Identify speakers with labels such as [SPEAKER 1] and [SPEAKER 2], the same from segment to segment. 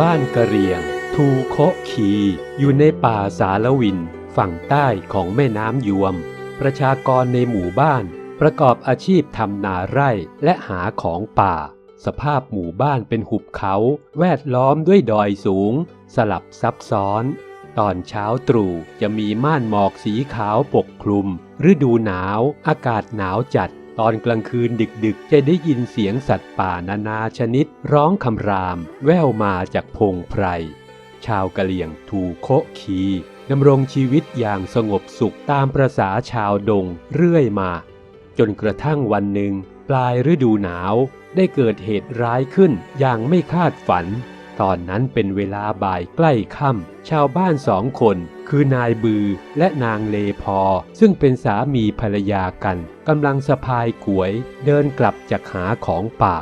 [SPEAKER 1] บ้านกะเรียง ทูโคคีอยู่ในป่าสารวิน ฝั่งใต้ของแม่น้ำยวม ประชากรในหมู่บ้าน ประกอบอาชีพทำนาไร่และหาของป่า สภาพหมู่บ้านเป็นหุบเขา แวดล้อมด้วยดอยสูง สลับซับซ้อน ตอนเช้าตรู่จะมีม่านหมอกสีขาวปกคลุม ฤดูหนาว อากาศหนาวจัด ตอนกลางคืนดึกๆ จะได้ยินเสียงสัตว์ป่านานาชนิด ร้องคำราม แว่วมาจากพงไพร ชาวกะเหลี่ยงทูโคะคีดำรงชีวิตอย่างสงบสุขตามประษาชาวดงเรื่อยมา จนกระทั่งวันหนึ่ง ปลายฤดูหนาวได้เกิดเหตุร้ายขึ้นอย่างไม่คาดฝัน ตอนนั้นเป็นเวลาบ่ายใกล้ค่ำชาวบ้านสองคน คือนายบือและนางเลพอ ซึ่งเป็นสามีภรรยากันกำลังสะพายกวย เดินกลับจากหาของป่า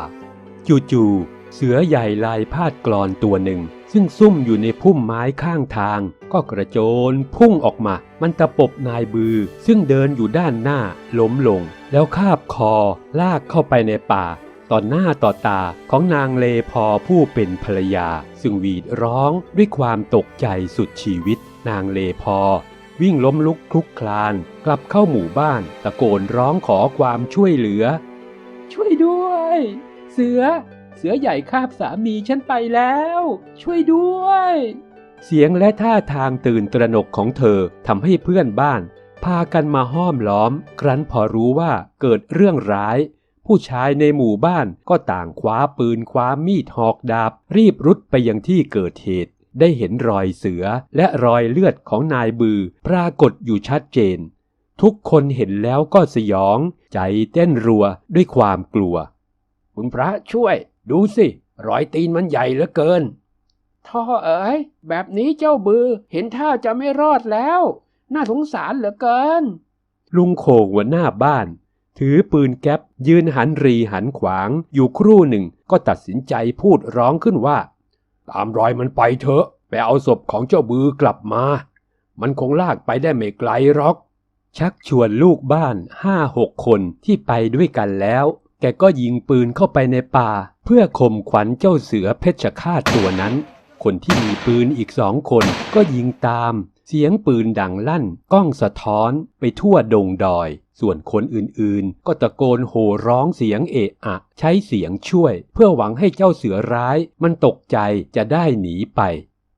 [SPEAKER 1] จู่ๆเสือใหญ่ลายพาดกรอนตัวหนึ่ง ซึ่งซุ่มอยู่ในพุ่มไม้ข้างทาง ก็กระโจนพุ่งออกมา มันตะปบนายบือ ซึ่งเดินอยู่ด้านหน้าล้มลง แล้วคาบคอลากเข้าไปในป่า ต่อหน้าต่อตาของนางเลพอผู้เป็นภรรยา ซึ่งหวีดร้องด้วยความตกใจสุดชีวิต นางเลพอ วิ่งล้มลุกคลุกคลาน กลับเข้าหมู่บ้านตะโกนร้องขอความช่วยเหลือ ช่วยด้วย เสือ เสือใหญ่คาบสามีฉันไปแล้ว ช่วยด้วย เสียงและท่าทางตื่นตระหนกของเธอทำให้เพื่อนบ้าน พากันมาห้อมล้อม ครั้นพอรู้ว่าเกิดเรื่องร้าย ผู้ชายในหมู่บ้านก็ต่างคว้าปืนคว้ามีดหอกดาบ รีบรุดไปยังที่เกิดเหตุ ได้เห็นรอยเสือและรอยเลือดของนายบือ ปรากฏอยู่ชัดเจน ทุกคนเห็นแล้วก็สยอง ใจเต้นรัวด้วยความกลัว คุณพระช่วย ดูสิ รอยตีนมันใหญ่เหลือเกิน
[SPEAKER 2] ท่อเอ๋ยแบบนี้เจ้าบือเห็นท่าจะไม่รอดแล้ว น่าสงสารเหลือเกิน
[SPEAKER 1] ลุงโขงหัวหน้าบ้าน ถือปืนแก๊ปยืนหันรีหันขวาง อยู่ครู่หนึ่งก็ตัดสินใจพูดร้องขึ้นว่า ตามรอยมันไปเถอะ ไปเอาศพของเจ้าบือกลับมา มันคงลากไปได้ไม่ไกลหรอก ชักชวนลูกบ้านห้าหกคนที่ไปด้วยกันแล้ว แกก็ยิงปืนเข้าไปในป่า เพื่อข่มขวัญเจ้าเสือเพชฌฆาตตัวนั้น คนที่มีปืนอีกสองคนก็ยิงตาม เสียงปืนดังลั่นก้องสะท้อนไปทั่วดงดอย ส่วนคนอื่นๆ ก็ตะโกนโห่ร้องเสียงเอะอะ ใช้เสียงช่วย เพื่อหวังให้เจ้าเสือร้าย มันตกใจจะได้หนีไป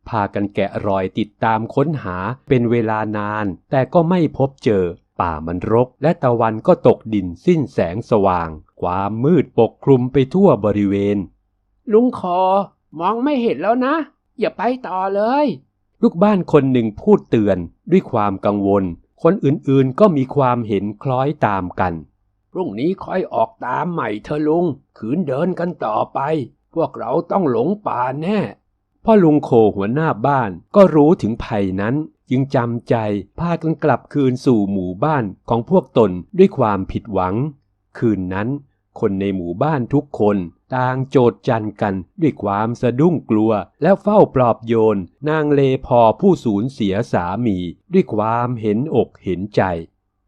[SPEAKER 1] พากันแกะรอยติดตามค้นหาเป็นเวลานาน แต่ก็ไม่พบเจอ ป่ามันรก และตะวันก็ตกดินสิ้นแสงสว่าง ความมืดปกคลุมไปทั่วบริเวณ
[SPEAKER 2] ลุงคอ มองไม่เห็นแล้วนะ อย่าไปต่อเลย
[SPEAKER 1] ลูกบ้านคนหนึ่งพูดเตือนด้วยความกังวล คนอื่นๆก็มีความเห็นคล้อยตามกัน
[SPEAKER 2] พรุ่งนี้ค่อยออกตามใหม่เธอะลุง ขืนเดินกันต่อไป พวกเราต้องหลงป่าแน่
[SPEAKER 1] พ่อลุงโคหัวหน้าบ้านก็รู้ถึงภัยนั้น จึงจำใจพากันกลับคืนสู่หมู่บ้านของพวกตนด้วยความผิดหวัง คืนนั้น คนในหมู่บ้านทุกคน ต่างโจดจันกันด้วยความสะดุ้งกลัว และเฝ้าปลอบโยน นางเลพอผู้สูญเสียสามี ด้วยความเห็นอกเห็นใจ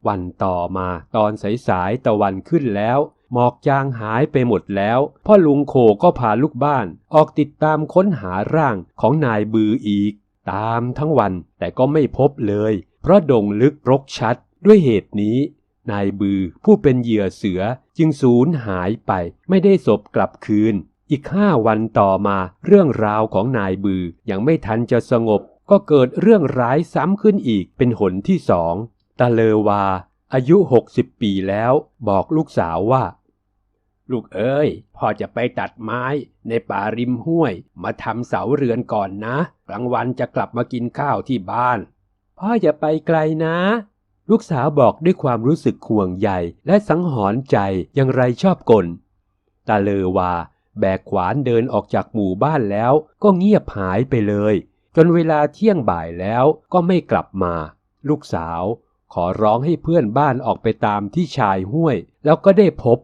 [SPEAKER 1] วันต่อมาตอนสายๆตะวันขึ้นแล้ว หมอกจางหายไปหมดแล้ว พ่อลุงโคก็พาลูกบ้าน ออกติดตามค้นหาร่างของนายบืออีก ตามทั้งวันแต่ก็ไม่พบเลย เพราะดงลึกรกชัดด้วยเหตุนี้ นายบือผู้เป็นเหยื่อเสือจึงสูญหายไปไม่ได้ศพกลับคืน อีกห้าวันต่อมาเรื่องราวของนายบือยังไม่ทันจะสงบ ก็เกิดเรื่องร้ายซ้ำขึ้นอีกเป็นหนที่สองตาเลวา อายุหกสิบปีแล้ว บอกลูกสาวว่า
[SPEAKER 2] ลูกเอ้ยพ่อจะไปตัดไม้ในป่าริมห้วย มาทำเสาเรือนก่อนนะ กลางวันจะกลับมากินข้าวที่บ้าน
[SPEAKER 1] พ่ออย่าไปไกลนะ ลูกสาวบอกด้วยความรู้สึกห่วงใยและสังหรณ์ใจอย่างไรชอบกลตาเลอวา แบกขวานเดินออกจากหมู่บ้านแล้วก็เงียบหายไปเลย จนเวลาเที่ยงบ่ายแล้วก็ไม่กลับมา ลูกสาวขอร้องให้เพื่อนบ้านออกไปตามที่ชายห้วย แล้วก็ได้พบ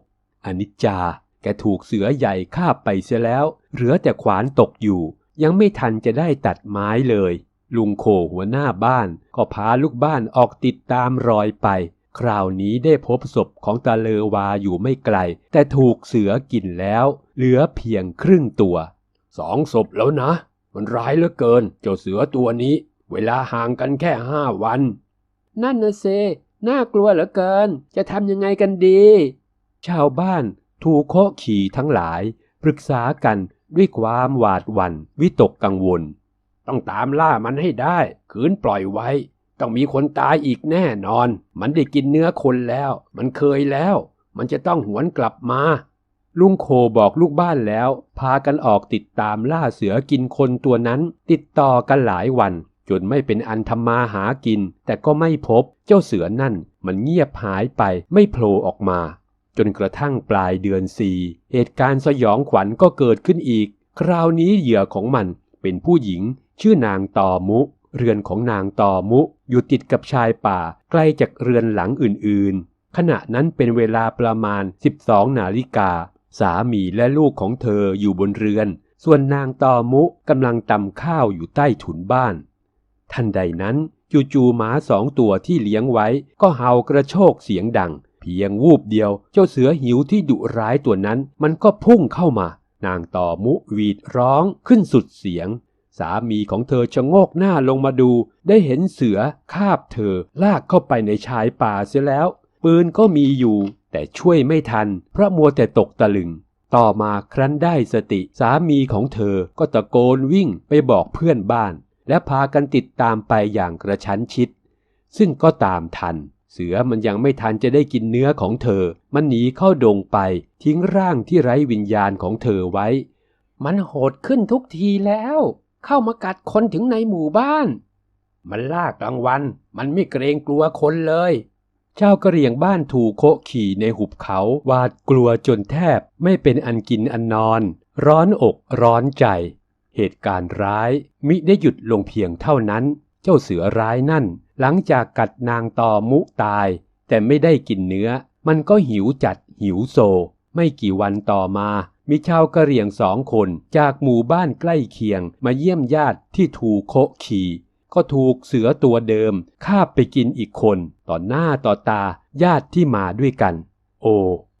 [SPEAKER 1] อนิจจา แกถูกเสือใหญ่คาบไปเสียแล้ว เหลือแต่ขวานตกอยู่ ยังไม่ทันจะได้ตัดไม้เลย ลุงโคหัวหน้าบ้าน ก็พาลูกบ้านออกติดตามรอยไป คราวนี้ได้พบศพของตาเลอวาอยู่ไม่ไกล แต่ถูกเสือกินแล้ว เหลือเพียงครึ่งตัว
[SPEAKER 2] สองศพแล้วนะ มันร้ายเหลือเกิน เจ้าเสือตัวนี้ เวลาห่างกันแค่ห้าวัน
[SPEAKER 1] นั่นนะเซ น่ากลัวเหลือเกิน จะทำยังไงกันดี ชาวบ้านถูกโคขี่ทั้งหลาย ปรึกษากันด้วยความหวาดหวัน่นวิตกกังวล
[SPEAKER 2] ต้องตามล่ามันให้ได้ ขืนปล่อยไว้ ต้องมีคนตายอีกแน่นอน มันได้กินเนื้อคนแล้ว มันเคยแล้ว มันจะต้องหวนกลับมา
[SPEAKER 1] ลุงโคบอกลูกบ้านแล้ว พากันออกติดตามล่าเสือกินคนตัวนั้น ติดต่อกันหลายวันจนไม่เป็นอันทำมาหากิน แต่ก็ไม่พบเจ้าเสือนั่น มันเงียบหายไปไม่โผล่ออกมา จนกระทั่งปลายเดือนสี่เหตุการณ์สยองขวัญก็เกิดขึ้นอีก คราวนี้เหยื่อของมันเป็นผู้หญิง ชื่อนางตอมุ เรือนของนางตอมุอยู่ติดกับชายป่าใกล้จากเรือนหลังอื่นๆ ขณะนั้นเป็นเวลาประมาณ 12 นาฬิกา สามีและลูกของเธออยู่บนเรือน ส่วนนางตอมุกำลังตำข้าวอยู่ใต้ถุนบ้าน ทันใดนั้นจู่ๆหมาสองตัวที่เลี้ยงไว้ ก็เห่ากระโชกเสียงดัง เพียงวูบเดียว เจ้าเสือหิวที่ดุร้ายตัวนั้น มันก็พุ่งเข้ามา นางต่อมุหวีดร้องขึ้นสุดเสียง สามีของเธอชะโงกหน้าลงมาดู ได้เห็นเสือคาบเธอลากเข้าไปในชายป่าเสียแล้ว ปืนก็มีอยู่ แต่ช่วยไม่ทัน เพราะมัวแต่ตกตะลึง ต่อมาครั้นได้สติสามีของเธอก็ตะโกนวิ่งไปบอกเพื่อนบ้าน และพากันติดตามไปอย่างกระชั้นชิด ซึ่งก็ตามทัน เสือมันยังไม่ทันจะได้กินเนื้อของเธอ มันหนีเข้าดงไป ทิ้งร่างที่ไร้วิญญาณของเธอไว้ มันโหดขึ้นทุกทีแล้ว เข้ามากัดคนถึงในหมู่บ้าน
[SPEAKER 2] มันล่ากลางวัน มันไม่เกรงกลัวคนเลย
[SPEAKER 1] ชาวกะเหรี่ยงบ้านถูกโคขี่ในหุบเขาหวาดกลัวจนแทบไม่เป็นอันกินอันนอน ร้อนอกร้อนใจ เหตุการณ์ร้ายมิได้หยุดลงเพียงเท่านั้น เจ้าเสือร้ายนั่น หลังจากกัดนางตอมุตาย แต่ไม่ได้กินเนื้อ มันก็หิวจัดหิวโซ ไม่กี่วันต่อมา มีชาวกะเหรี่ยงสองคนจากหมู่บ้านใกล้เคียงมาเยี่ยมญาติที่ถูกโคขี่ก็ถูกเสือตัวเดิมคาบไปกินอีกคน ต่อหน้าต่อตาญาติที่มาด้วยกัน โอ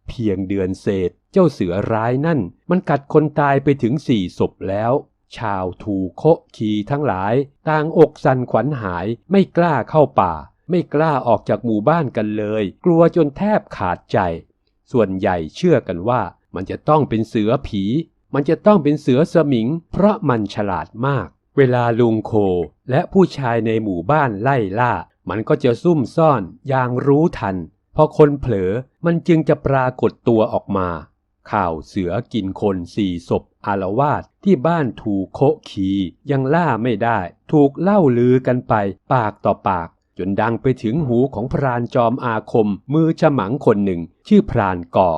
[SPEAKER 1] เพียงเดือนเศษ เจ้าเสือร้ายนั่น มันกัดคนตายไปถึงสี่ศพแล้ว ชาวถูโคะคีทั้งหลาย ต่างอกสันขวัญหายไม่กล้าเข้าป่า ไม่กล้าออกจากหมู่บ้านกันเลย กลัวจนแทบขาดใจ ส่วนใหญ่เชื่อกันว่า มันจะต้องเป็นเสือผี มันจะต้องเป็นเสือสมิง เพราะมันฉลาดมาก เวลาลุงโคและผู้ชายในหมู่บ้านไล่ล่า มันก็จะซุ่มซ่อนอย่างรู้ทัน พอคนเผลอมันจึงจะปรากฏตัวออกมา ข่าวเสือกินคนสี่ศพอารวาสที่บ้านถูกโคขียังล่าไม่ได้ ถูกเล่าลือกันไป ปากต่อปาก จนดังไปถึงหูของพรานจอมอาคมมือฉมังคนหนึ่ง ชื่อพรานก่อ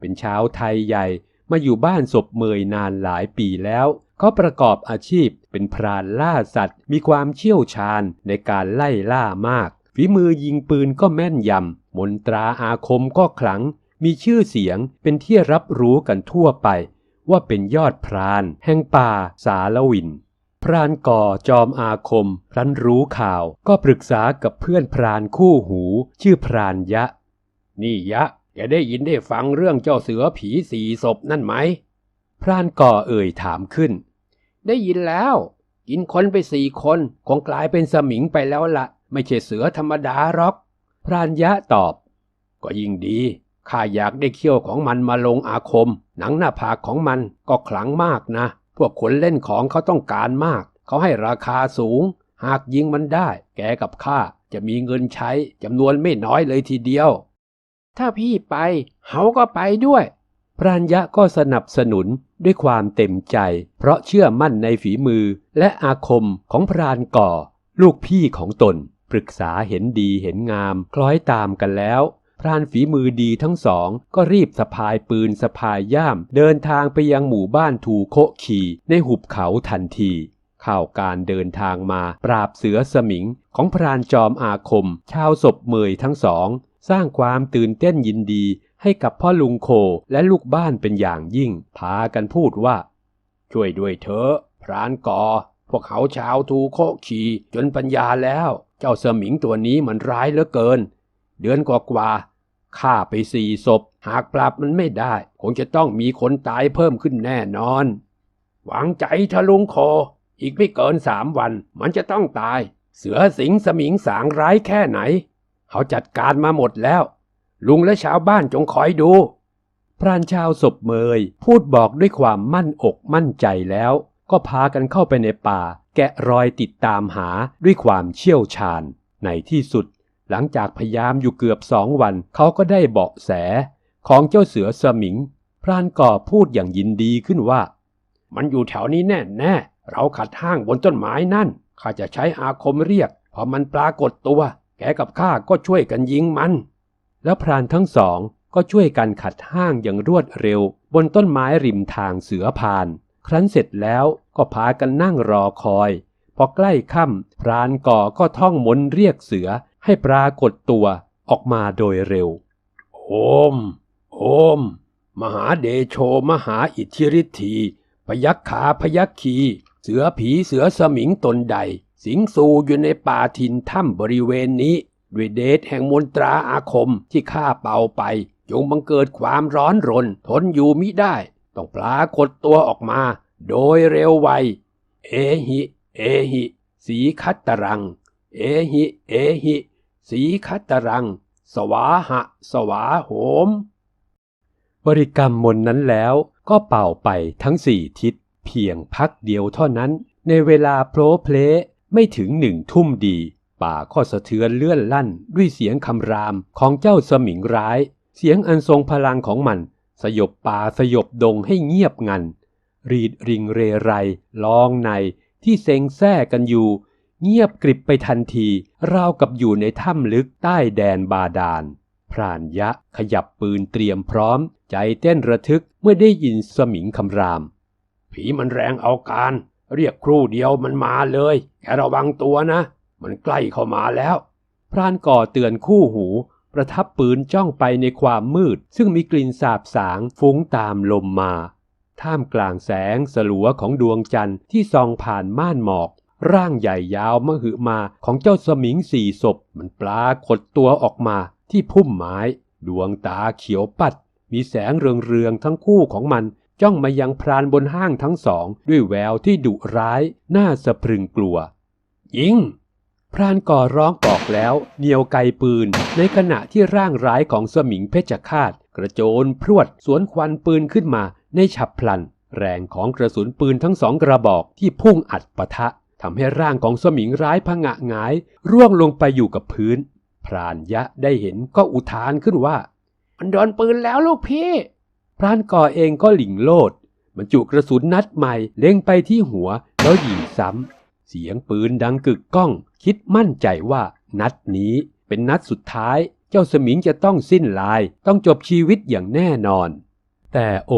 [SPEAKER 1] เป็นชาวไทยใหญ่มาอยู่บ้านศพเมยนานหลายปีแล้วเขาประกอบอาชีพเป็นพรานล่าสัตว์ มีความเชี่ยวชาญในการไล่ล่ามาก ฝีมือยิงปืนก็แม่นยำ มนตราอาคมก็ขลัง มีชื่อเสียงเป็นที่รับรู้กันทั่วไป ว่าเป็นยอดพราน แห่งป่าสารวิน พรานก่อจอมอาคมพลันรู้ข่าว ก็ปรึกษากับเพื่อนพรานคู่หู ชื่อพรานยะ
[SPEAKER 2] นี่ยะ แกได้ยินได้ฟังเรื่องเจ้าเสือผีสี่ศพนั่นไหม
[SPEAKER 1] พรานก่อเอ่ยถามขึ้น
[SPEAKER 2] ได้ยินแล้ว กินคนไปสี่คนคงกลายเป็นสมิงไปแล้วละ ไม่ใช่เสือธรรมดาหรอก
[SPEAKER 1] พรานยะตอบ
[SPEAKER 2] ก็ยิ่งดีข้าอยากได้เขี้ยวของมันมาลงอาคม หนังหน้าผากของมันก็ขลังมากนะ พวกคนเล่นของเขาต้องการมาก เขาให้ราคาสูง หากยิงมันได้ แกกับข้าจะมีเงินใช้จำนวนไม่น้อยเลยทีเดียว
[SPEAKER 1] ถ้าพี่ไปเขาก็ไปด้วย พรานยะก็สนับสนุนด้วยความเต็มใจ เพราะเชื่อมั่นในฝีมือและอาคมของพรานก่อ ลูกพี่ของตน ปรึกษาเห็นดีเห็นงาม คล้อยตามกันแล้ว พรานฝีมือดีทั้งสอง ก็รีบสะพายปืนสะพายย่าม เดินทางไปยังหมู่บ้านถูโคขีในหุบเขาทันทีข่าวการเดินทางมาปราบเสือสมิงของพรานจอมอาคม ชาวศพเมยทั้งสอง สร้างความตื่นเต้นยินดีให้กับพ่อลุงโคและลูกบ้านเป็นอย่างยิ่ง พากันพูดว่า
[SPEAKER 2] ช่วยด้วยเถอะพรานก่อ พวกเขาชาวทูโคขีจนปัญญาแล้ว เจ้าสมิงตัวนี้มันร้ายเหลือเกิน เดือนกว่าๆฆ่าไปสี่ศพ หากปราบมันไม่ได้ คงจะต้องมีคนตายเพิ่มขึ้นแน่นอน หวังใจทะลุงโค อีกไม่เกินสามวัน มันจะต้องตาย เสือสิงสมิงสางร้ายแค่ไหน เขาจัดการมาหมดแล้ว ลุงและชาวบ้านจงคอยดู
[SPEAKER 1] พรานชาวศพเมย พูดบอกด้วยความมั่นอกมั่นใจแล้ว ก็พากันเข้าไปในป่า แกะรอยติดตามหาด้วยความเชี่ยวชาญ ในที่สุด หลังจากพยายามอยู่เกือบสองวัน เขาก็ได้เบาะแส ของเจ้าเสือสมิง พรานก่อพูดอย่างยินดีขึ้นว่า
[SPEAKER 2] มันอยู่แถวนี้แน่แน่เราขัดห้างบนต้นไม้นั่นข้าจะใช้อาคมเรียกพอมันปรากฏตัว แกกับข้าก็ช่วยกันยิงมัน
[SPEAKER 1] แล้วพรานทั้งสองก็ช่วยกันขัดห้างอย่างรวดเร็ว บนต้นไม้ริมทางเสือพาน ครั้นเสร็จแล้วก็พากันนั่งรอคอย พอใกล้ค่ำพรานก่อก็ท่องมนเรียกเสือให้ปรากฏตัวออกมาโดยเร็ว
[SPEAKER 2] โอม โอม มหาเดโชมหาอิทธิฤทธีพยัคขาพยัคคี เสือผีเสือสมิงตนใด สิงสู่อยู่ในป่าทินถ้ำบริเวณนี้ ด้วยเดชแห่งมนตราอาคมที่ข้าเป่าไป จงบังเกิดความร้อนรน ทนอยู่มิได้ ต้องปรากฏตัวออกมา โดยเร็วไว เอหิ เอหิ สีคัตตรัง เอหิ เอหิ สีคัตตรัง สวาหะ สวาโหม
[SPEAKER 1] บริกรรมมนนั้นแล้วก็เป่าไปทั้งสี่ทิศเพียงพักเดียวเท่านั้นในเวลาโพลเพล ไม่ถึงหนึ่งทุ่มดี ป่าก็สะเทือนเลื่อนลั่นด้วยเสียงคำรามของเจ้าสมิงร้าย เสียงอันทรงพลังของมัน สยบป่าสยบดงให้เงียบงัน รีดริงเรไรลองในที่เซ็งแซ่กันอยู่ เงียบกริบไปทันที ราวกับอยู่ในถ้ำลึกใต้แดนบาดาลพรานยะขยับปืนเตรียมพร้อม ใจเต้นระทึกเมื่อได้ยินสมิงคำราม
[SPEAKER 2] ผีมันแรงเอาการ เรียกครู่เดียวมันมาเลย แกระวังตัวนะ มันใกล้เข้ามาแล้ว
[SPEAKER 1] พรานก่อเตือนคู่หู ประทับปืนจ้องไปในความมืด ซึ่งมีกลิ่นสาบสางฟุ้งตามลมมา ท่ามกลางแสงสลัวของดวงจันทร์ที่ส่องผ่านม่านหมอก ร่างใหญ่ยาวมหึมาของเจ้าสมิงสี่ศพ มันปรากฏตัวออกมาที่พุ่มไม้ ดวงตาเขียวปัด มีแสงเรืองๆทั้งคู่ของมัน จ้องมายังพรานบนห้างทั้งสองด้วยแววที่ดุร้ายน่าสะพรึงกลัว
[SPEAKER 2] ยิง
[SPEAKER 1] พรานก่อร้องบอกแล้วเหนียวไกปืน ในขณะที่ร่างร้ายของสมิงเพชฌฆาตกระโจนพรวดสวนควันปืนขึ้นมาในฉับพลัน แรงของกระสุนปืนทั้งสองกระบอกที่พุ่งอัดปะทะทำให้ร่างของสมิงร้ายผงะหงาย ร่วงลงไปอยู่กับพื้น พรานยะได้เห็นก็อุทานขึ้นว่า
[SPEAKER 2] มันโดนปืนแล้วลูกพี่
[SPEAKER 1] พรานก่อเองก็หลิงโลดบรรจุกระสุนนัดใหม่เล็งไปที่หัวแล้วยิงซ้ำ เสียงปืนดังกึกก้อง คิดมั่นใจว่านัดนี้เป็นนัดสุดท้าย เจ้าสมิงจะต้องสิ้นลาย ต้องจบชีวิตอย่างแน่นอน แต่โอ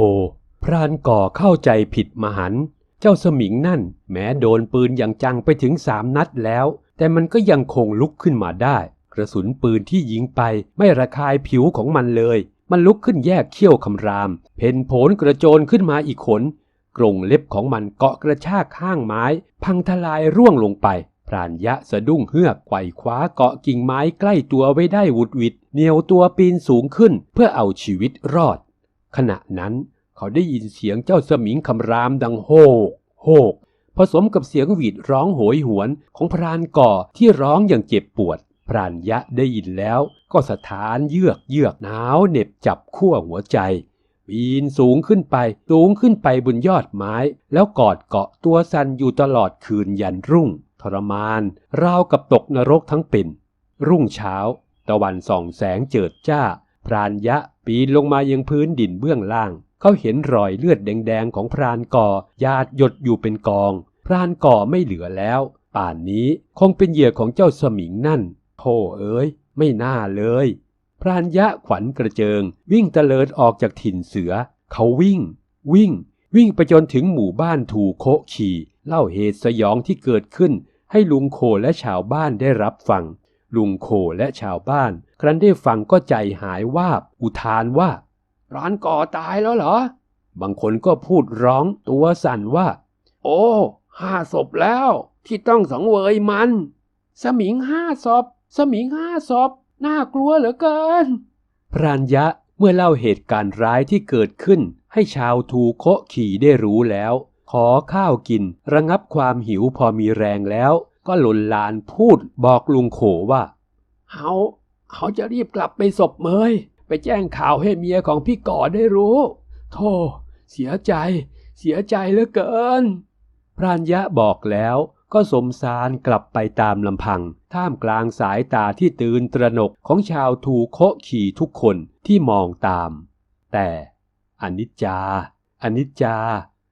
[SPEAKER 1] พรานก่อเข้าใจผิดมหัน เจ้าสมิงนั่น แม้โดนปืนอย่างจังไปถึงสามนัดแล้ว แต่มันก็ยังคงลุกขึ้นมาได้ กระสุนปืนที่ยิงไปไม่ระคายผิวของมันเลย มันลุกขึ้นแยกเขี้ยวคำราม เพนโผนกระโจนขึ้นมาอีกขน กรงเล็บของมันเกาะกระชากข้างไม้ พังทลายร่วงลงไป พรานยะสะดุ้งเฮือกไขว่คว้าเกาะกิ่งไม้ใกล้ตัวไว้ได้วุดวิดเหนียวตัวปีนสูงขึ้นเพื่อเอาชีวิตรอด ขณะนั้นเขาได้ยินเสียงเจ้าสมิงคำรามดังโฮกโฮกผสมกับเสียงหวีดร้องโหยหวนของพรานก่อที่ร้องอย่างเจ็บปวด พรานยะได้ยินแล้วก็สถานเยือกเยือกหนาวเหน็บจับขั้วหัวใจปีนสูงขึ้นไป สูงขึ้นไปบนยอดไม้ แล้วกอดเกาะตัวสันอยู่ตลอดคืนยันรุ่ง ทรมาน ราวกับตกนรกทั้งเป็น รุ่งเช้า ตะวันส่องแสงเจิดจ้า พรานยะปีนลงมายังพื้นดินเบื้องล่าง เขาเห็นรอยเลือดแดงๆของพรานก่อหยาดหยดอยู่เป็นกอง พรานก่อไม่เหลือแล้ว ป่านนี้คงเป็นเหยื่อของเจ้าสมิงนั่น โธ่เอ้ย ไม่น่าเลย พรานยะขวัญกระเจิง วิ่งตะเลิดออกจากถิ่นเสือ เขาวิ่ง วิ่ง วิ่งไปจนถึงหมู่บ้านถูโคะขี่ เล่าเหตุสยองที่เกิดขึ้น ให้ลุงโคและชาวบ้านได้รับฟัง ลุงโคและชาวบ้าน ครั้นได้ฟังก็ใจหายวาบ อุทานว่า
[SPEAKER 2] ร้านก่อตายแล้วเหรอ
[SPEAKER 1] บางคนก็พูดร้องตัวสั่นว่า
[SPEAKER 2] โอ้ห้าศพแล้ว ที่ต้องสังเวยมัน สมิงห้าศพ สมิงห้าศพน่ากลัวเหลือเกิน
[SPEAKER 1] พรานยะเมื่อเล่าเหตุการณ์ร้ายที่เกิดขึ้น ให้ชาวทูโคะขี่ได้รู้แล้ว ขอข้าวกิน ระงับความหิวพอมีแรงแล้ว ก็หล่นลานพูดบอกลุงโขว่า
[SPEAKER 2] เฮาเฮาจะรีบกลับไปศพเมยไปแจ้งข่าวให้เมียของพี่ก่อได้รู้โธ่เสียใจ เสียใจเหลือเกิน
[SPEAKER 1] พรานยะบอกแล้วก็สมสารกลับไปตามลำพัง ท่ามกลางสายตาที่ตื่นตระหนกของชาวทูโคขี่ทุกคนที่มองตาม แต่อนิจจา อนิจจา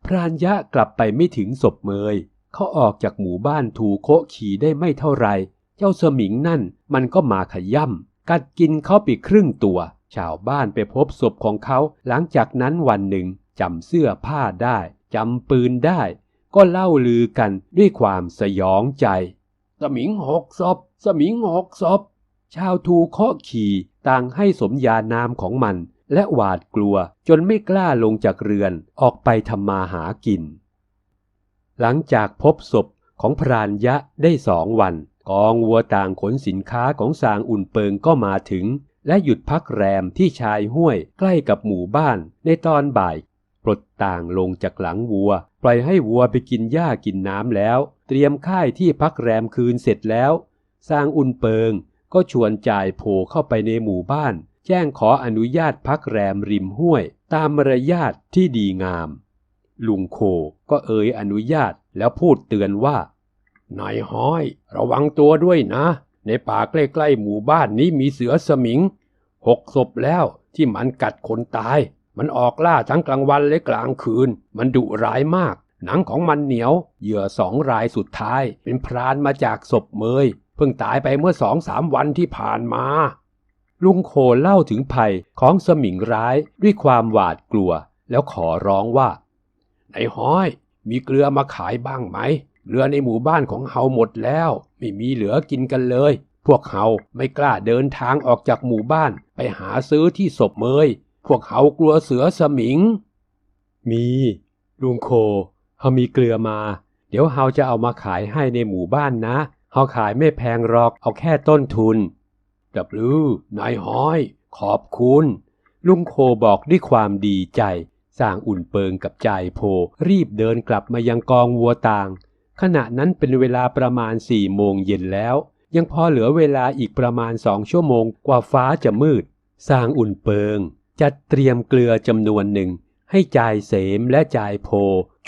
[SPEAKER 1] พรานยะกลับไปไม่ถึงศพเมย เขาออกจากหมู่บ้านทูโคขี่ได้ไม่เท่าไร เจ้าสมิงนั่นมันก็มาขย่ำกัดกินเขาไปครึ่งตัว ชาวบ้านไปพบศพของเขาหลังจากนั้นวันหนึ่งจำเสื้อผ้าได้จำปืนได้ ก็เล่าลือกันด้วยความสยองใจ
[SPEAKER 2] สมิงหกศพสมิงหกศพ
[SPEAKER 1] ชาวทูเคาะขี่ต่างให้สมญานามของมัน และหวาดกลัวจนไม่กล้าลงจากเรือนออกไปทำมาหากิน หลังจากพบศพของพรานยะได้สองวัน กองวัวต่างขนสินค้าของสางอุ่นเปิงก็มาถึง และหยุดพักแรมที่ชายห้วยใกล้กับหมู่บ้านในตอนบ่าย ปลดต่างลงจากหลังวัว ปล่อยให้วัวไปกินหญ้ากินน้ำแล้ว เตรียมค่ายที่พักแรมคืนเสร็จแล้ว สร้างอุ่นเปิงก็ชวนจ่ายโผเข้าไปในหมู่บ้าน แจ้งขออนุญาตพักแรมริมห้วย ตามมารยาทที่ดีงาม ลุงโคก็เอ่ยอนุญาตแล้วพูดเตือนว่า
[SPEAKER 2] นายห้อย ระวังตัวด้วยนะ ในป่าใกล้ๆหมู่บ้านนี้มีเสือสมิงหกศพแล้วที่มันกัดคนตาย มันออกล่าทั้งกลางวันและกลางคืน มันดุร้ายมาก หนังของมันเหนียว เหยื่อสองรายสุดท้าย เป็นพรานมาจากศพเมย เพิ่งตายไปเมื่อสองสามวันที่ผ่านมา
[SPEAKER 1] ลุงโคเล่าถึงภัยของสมิงร้ายด้วยความหวาดกลัว แล้วขอร้องว่า
[SPEAKER 2] นห้อย มีเกลือมาขายบ้างไหมเกลือในหมู่บ้านของเฮาหมดแล้ว ไม่มีเหลือกินกันเลย พวกเฮาไม่กล้าเดินทางออกจากหมู่บ้านไปหาซื้อที่ศพเมย พวกเฮากลัวเสือสมิง
[SPEAKER 1] มี ลุงโค เฮามีเกลือมา เดี๋ยวเฮาจะเอามาขายให้ในหมู่บ้านนะเฮาขายไม่แพงหรอกเอาแค่ต้นทุน
[SPEAKER 2] ดับลือนายห้อย ขอบคุณ
[SPEAKER 1] ลุงโคบอกด้วยความดีใจ สร้างอุ่นเปิงกับใจโพ รีบเดินกลับมายังกองวัวต่าง ขณะนั้นเป็นเวลาประมาณสี่โมงเย็นแล้ว ยังพอเหลือเวลาอีกประมาณสองชั่วโมงกว่าฟ้าจะมืด สร้างอุ่นเปิง จัดเตรียมเกลือจำนวนหนึ่ง ให้จ่ายเสมและจ่ายโพ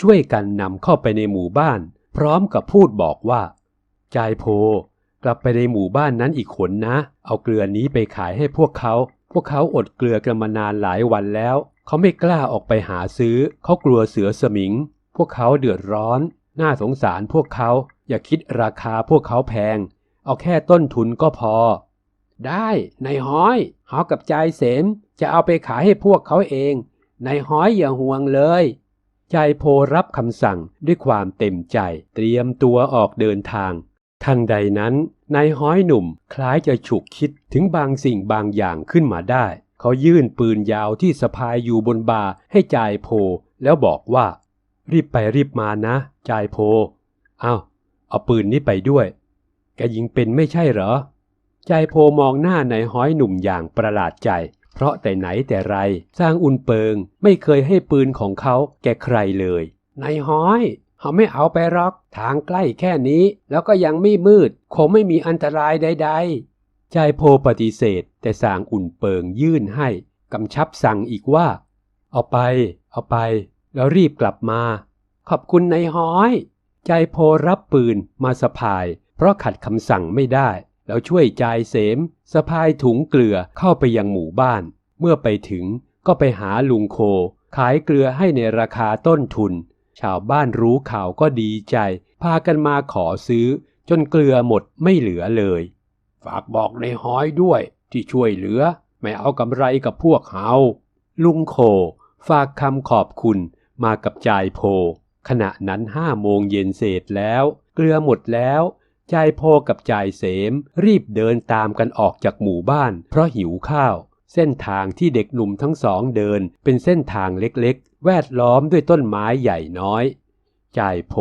[SPEAKER 1] ช่วยกันนำเข้าไปในหมู่บ้าน พร้อมกับพูดบอกว่าจ่ายโพ กลับไปในหมู่บ้านนั้นอีกขนนะ เอาเกลือนี้ไปขายให้พวกเขา พวกเขาอดเกลือกันมานานหลายวันแล้ว เขาไม่กล้าออกไปหาซื้อ เขากลัวเสือสมิง พวกเขาเดือดร้อน น่าสงสารพวกเขา อย่าคิดราคาพวกเขาแพง เอาแค่ต้นทุนก็พอ
[SPEAKER 2] ได้ นายห้อยเฮากับใจายเสม จะเอาไปขายให้พวกเขาเอง นายห้อยอย่าห่วงเลย
[SPEAKER 1] ใจโพรับคำสั่งด้วยความเต็มใจ เตรียมตัวออกเดินทาง ทันใดนั้นนายห้อยหนุ่มคล้ายจะฉุกคิดถึงบางสิ่งบางอย่างขึ้นมาได้ เขายื่นปืนยาวที่สะพายอยู่บนบ่าให้จ่ายโพ แล้วบอกว่า รีบไปรีบมานะจ่ายโพ เอาเอาปืนนี้ไปด้วย แกยิงเป็นไม่ใช่เหรอ จ่ายโพมองหน้านายห้อยหนุ่มอย่างประหลาดใจ เพราะแต่ไหนแต่ไรสร้างอุ่นเปิงไม่เคยให้ปืนของเขาแก่ใครเลย
[SPEAKER 2] นายห้อยเขาไม่เอาไปหรอก ทางใกล้แค่นี้ แล้วก็ยังไม่มืด คงไม่มีอันตรายใดๆ
[SPEAKER 1] ใจโพปฏิเสธ แต่สางอุ่นเปิงยื่นให้ กำชับสั่งอีกว่า เอาไป เอาไป แล้วรีบกลับมา
[SPEAKER 2] ขอบคุณนายห้อย
[SPEAKER 1] ใจโพรับปืนมาสะพาย เพราะขัดคำสั่งไม่ได้ แล้วช่วยจายเสมสะพายถุงเกลือเข้าไปยังหมู่บ้าน เมื่อไปถึงก็ไปหาลุงโค ขายเกลือให้ในราคาต้นทุน ชาวบ้านรู้ข่าวก็ดีใจ พากันมาขอซื้อ จนเกลือหมดไม่เหลือเลย
[SPEAKER 2] ฝากบอกในห้อยด้วยที่ช่วยเหลือ ไม่เอากำไรกับพวกเฮา
[SPEAKER 1] ลุงโค ฝากคำขอบคุณมากับจายโพ ขณะนั้นห้าโมงเย็นเศษแล้ว เกลือหมดแล้ว จายโพกับจายเสม รีบเดินตามกันออกจากหมู่บ้าน เพราะหิวข้าว เส้นทางที่เด็กหนุ่มทั้งสองเดิน เป็นเส้นทางเล็กๆ แวดล้อมด้วยต้นไม้ใหญ่น้อยจายโพ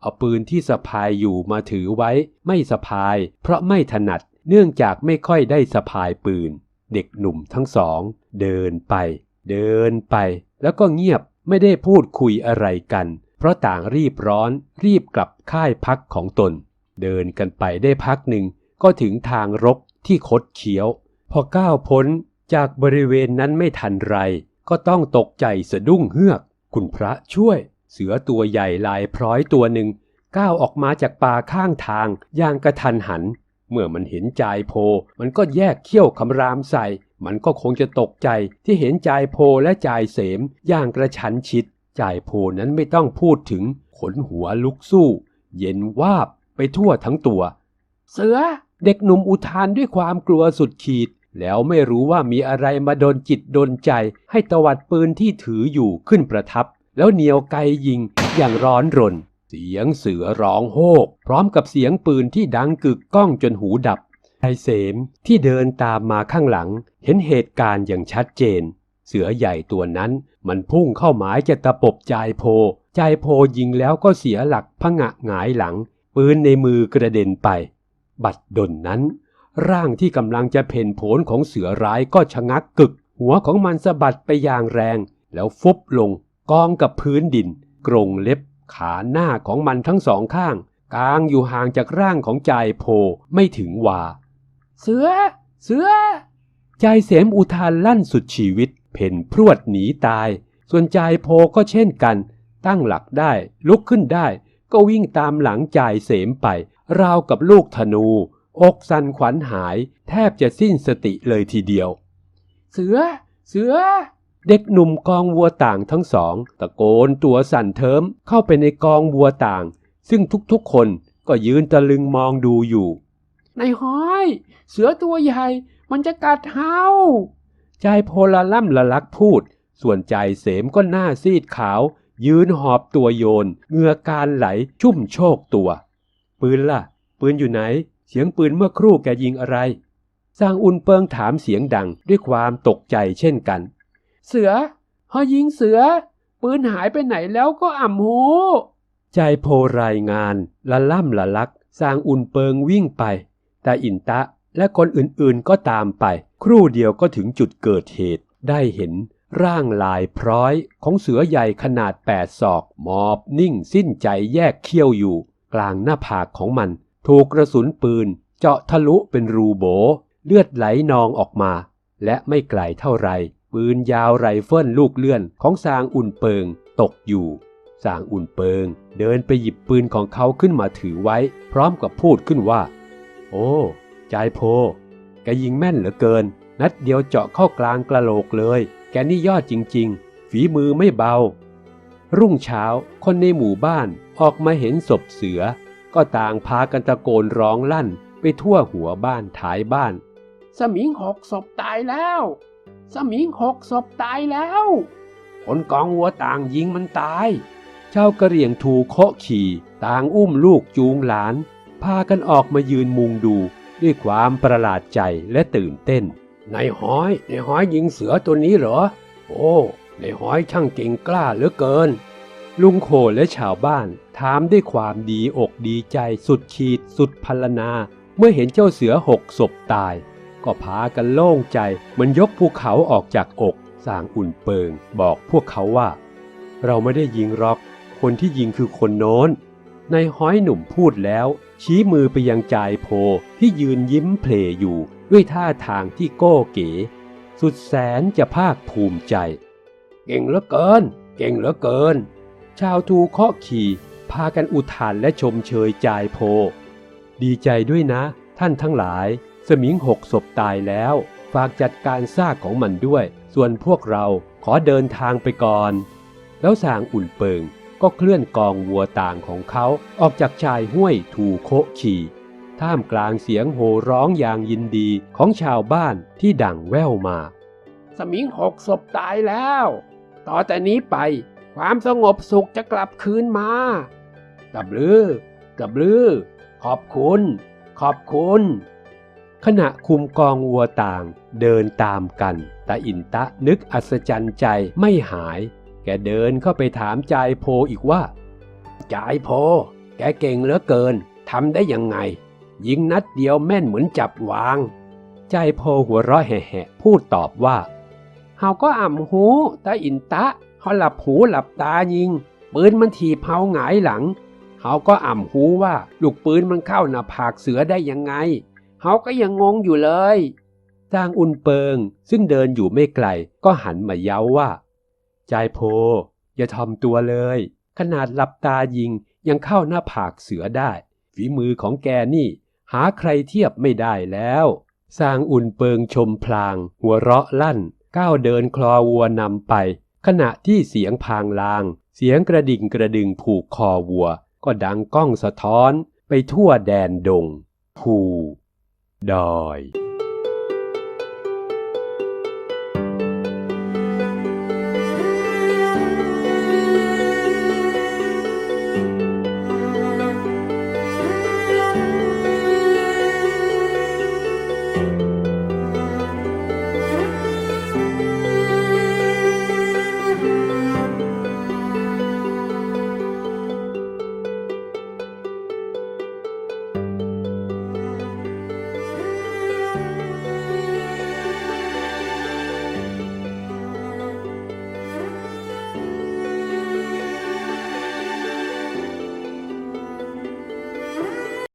[SPEAKER 1] เอาปืนที่สะพายอยู่มาถือไว้ ไม่สะพาย เพราะไม่ถนัด เนื่องจากไม่ค่อยได้สะพายปืน เด็กหนุ่มทั้งสอง เดินไป เดินไป แล้วก็เงียบไม่ได้พูดคุยอะไรกัน เพราะต่างรีบร้อน รีบกลับค่ายพักของตน เดินกันไปได้พักหนึ่งก็ถึงทางรกที่คดเคี้ยว พอก้าวพ้นจากบริเวณนั้นไม่ทันไร ก็ต้องตกใจสะดุ้งเฮือก คุณพระช่วย เสือตัวใหญ่ลายพร้อยตัวหนึ่งก้าวออกมาจากป่าข้างทางอย่างกระทันหัน เมื่อมันเห็นจายโพ มันก็แยกเขี้ยวคำรามใส่ มันก็คงจะตกใจที่เห็นจายโพและจายเสมอย่างกระชันชิด จายโพนั้นไม่ต้องพูดถึงขนหัวลุกสู้ เย็นวาบ ไปทั่วทั้งตัว เสือ เด็กหนุ่มอุทานด้วยความกลัวสุดขีด แล้วไม่รู้ว่ามีอะไรมาโดนจิตโดนใจ ให้ตวัดปืนที่ถืออยู่ขึ้นประทับ แล้วเหนียวไกยิงอย่างร้อนรน เสียงเสือร้องโฮก พร้อมกับเสียงปืนที่ดังกึกก้องจนหูดับชายเสมที่เดินตามมาข้างหลัง เห็นเหตุการณ์อย่างชัดเจน เสือใหญ่ตัวนั้นมันพุ่งเข้าหมายจะตะปบจายโพ จายโพยิงแล้วก็เสียหลักพะงะหงายหลัง ปืนในมือกระเด็นไป บัดดลนั้น ร่างที่กำลังจะเพ่นโผนของเสือร้ายก็ชะงักกึก หัวของมันสะบัดไปอย่างแรง แล้วฟุบลงกองกับพื้นดิน กรงเล็บขาหน้าของมันทั้งสองข้าง กลางอยู่ห่างจากร่างของจายโพไม่ถึงวา เสือ เสือ จายเสมอุทานลั่นสุดชีวิต เพ่นพรวดหนีตาย ส่วนจายโพก็เช่นกัน ตั้งหลักได้ลุกขึ้นได้ ก็วิ่งตามหลังจายเสมไป ราวกับลูกธนู อกสั่นขวัญหาย แทบจะสิ้นสติเลยทีเดียว เสือ เสือ เด็กหนุ่มกองวัวต่างทั้งสอง ตะโกนตัวสั่นเทิมเข้าไปในกองวัวต่าง ซึ่งทุกๆคนก็ยืนตะลึงมองดูอยู่
[SPEAKER 2] ในห้อย เสือตัวใหญ่ มันจะกัดเฮา
[SPEAKER 1] จายโพละล่ำละลักพูด ส่วนจายเสมก็หน้าซีดขาว ยืนหอบตัวโยนเหงื่อการไหลชุ่มโชกตัว ปืนล่ะ ปืนอยู่ไหน เสียงปืนเมื่อครู่แกยิงอะไรสร้างอุ่นเปิงถามเสียงดังด้วยความตกใจเช่นกัน
[SPEAKER 2] เสือพอยิงเสือ ปืนหายไปไหนแล้วก็อ่ำหู
[SPEAKER 1] ใจโพรายงานละล่ำละลักสร้างอุ่นเปิงวิ่งไป แต่อินตะและคนอื่นๆก็ตามไป ครู่เดียวก็ถึงจุดเกิดเหตุได้เห็น ร่างลายพร้อยของเสือใหญ่ขนาดแปดศอกหมอบนิ่งสิ้นใจแยกเขี้ยวอยู่ กลางหน้าผากของมัน ถูกกระสุนปืน เจาะทะลุเป็นรูโบ เลือดไหลนองออกมา และไม่ไกลเท่าไร ปืนยาวไรเฟิลลูกเลื่อนของสางอุ่นเปิงตกอยู่สางอุ่นเปิง เดินไปหยิบปืนของเขาขึ้นมาถือไว้ พร้อมกับพูดขึ้นว่า โอ้จายโพแกยิงแม่นเหลือเกิน นัดเดียวเจาะเข้ากลางกระโหลกเลย แกนี่ยอดจริง ๆ ฝีมือไม่เบา รุ่งเช้าคนในหมู่บ้านออกมาเห็นศพเสือ ก็ต่างพากันตะโกนร้องลั่นไปทั่วหัวบ้านท้ายบ้าน
[SPEAKER 2] สมิงหกศพตายแล้ว สมิงหกศพตายแล้วคนกองวัวต่างยิงมันตาย
[SPEAKER 1] เจ้ากระเหรี่ยงถูเคาะขี่ต่างอุ้มลูกจูงหลาน พากันออกมายืนมุงดูด้วยความประหลาดใจและตื่นเต้น
[SPEAKER 2] ในห้อยในห้อยยิงเสือตัวนี้เหรอ โอ้ในห้อยช่างเก่งกล้าเหลือเกิน
[SPEAKER 1] ลุงโคและชาวบ้านถามด้วยความดีอกดีใจสุดขีดสุดพรรณนา เมื่อเห็นเจ้าเสือหกศพตาย ก็พากันโล่งใจเหมือนยกภูเขาออกจากอกสางอุ่นเปิง บอกพวกเขาว่า เราไม่ได้ยิงหรอก คนที่ยิงคือคนโน้นในายห้อยหนุ่มพูดแล้ว ชี้มือไปยังจายโพที่ยืนยิ้มเพลอยู่ ด้วยท่าทางที่โก้เก๋ สุดแสนจะภาคภูมิใจ
[SPEAKER 2] เก่งเหลือเกิน เก่งเหลือเกิน
[SPEAKER 1] ชาวทูเคาะขี่พากันอุทานและชมเชยจายโพ ดีใจด้วยนะ ท่านทั้งหลาย สมิงหกศพตายแล้ว ฝากจัดการซากของมันด้วย ส่วนพวกเราขอเดินทางไปก่อน แล้วสางอุ่นเปิงก็เคลื่อนกองวัวต่างของเขาออกจากชายห้วยถูโคขี่ ท่ามกลางเสียงโห่ร้องอย่างยินดีของชาวบ้านที่ดังแว่วมา
[SPEAKER 2] สมิงหกศพตายแล้ว ต่อแต่นี้ไปความสงบสุขจะกลับคืนมากับลือกับลือ ขอบคุณ ขอบคุณ
[SPEAKER 1] ขณะคุมกองวัวต่างเดินตามกันแต่อินตะนึกอัศจรรย์ใจไม่หาย แกเดินเข้าไปถามจายโพอีกว่า
[SPEAKER 2] จ่ายโพ แกเก่งเหลือเกินทำได้ยังไง ยิงนัดเดียวแม่นเหมือนจับวาง
[SPEAKER 1] ใจโพหัวเราะแห่ๆพูดตอบว่า
[SPEAKER 2] เฮาก็อ่ำหูตาอินตะเขาหลับหูหลับตายิง ปืนมันถีบเฮาหงายหลังเฮาก็อ่ำหูว่าลูกปืนมันเข้าหน้าผากเสือได้ยังไงเฮาก็ยังงงอยู่เลย
[SPEAKER 1] จางอุนเปิงซึ่งเดินอยู่ไม่ไกลก็หันมาเย้าว่า ใจโพ อย่าทำตัวเลย ขนาดหลับตายิงยังเข้าหน้าผากเสือได้ ฝีมือของแกนี่ หาใครเทียบไม่ได้แล้วสร้างอุ่นเปิงชมพลาง หัวเราะลั่น ก้าวเดินคลอวัวนำไป ขณะที่เสียงพางลาง เสียงกระดิ่งกระดึงผูกคอวัว ก็ดังก้องสะท้อนไปทั่วแดนดง ภู ดอย